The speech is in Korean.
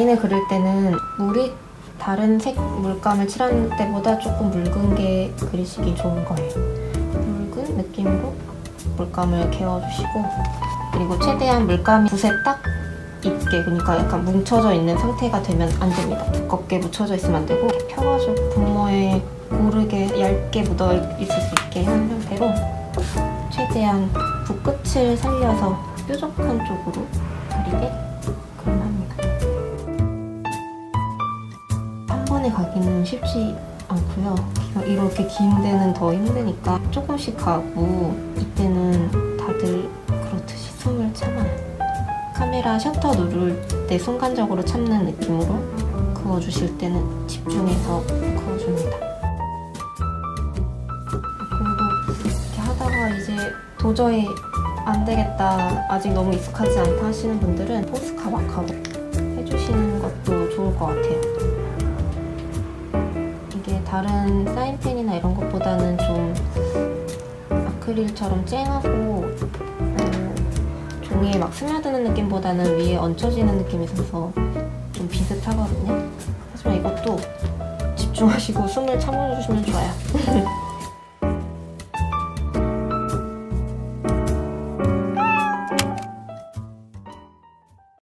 라인을 그릴 때는 물이 다른 색 물감을 칠하는 때보다 조금 묽은 게 그리시기 좋은 거예요. 묽은 느낌으로 물감을 개어주시고 그리고 최대한 물감이 붓에 딱 있게 그러니까 약간 뭉쳐져 있는 상태가 되면 안 됩니다. 두껍게 묻혀져 있으면 안 되고 펴가지고 분모에 고르게 얇게 묻어 있을 수 있게 한 상태로 최대한 붓끝을 살려서 뾰족한 쪽으로 그리게 한 번에 가기는 쉽지 않고요. 이렇게 긴 데는 더 힘드니까 조금씩 가고 이때는 다들 그렇듯이 숨을 참아요. 카메라 셔터 누를 때 순간적으로 참는 느낌으로 그어주실 때는 집중해서 그어줍니다. 그리고 이렇게 하다가 이제 도저히 안 되겠다, 아직 너무 익숙하지 않다 하시는 분들은 포스카 마카로 해주시는 것도 좋을 것 같아요. 다른 사인펜이나 이런 것보다는 좀 아크릴처럼 쨍하고 어, 종이에 막 스며드는 느낌보다는 위에 얹혀지는 느낌이 있어서 좀 비슷하거든요. 하지만 이것도 집중하시고 숨을 참아주시면 좋아요.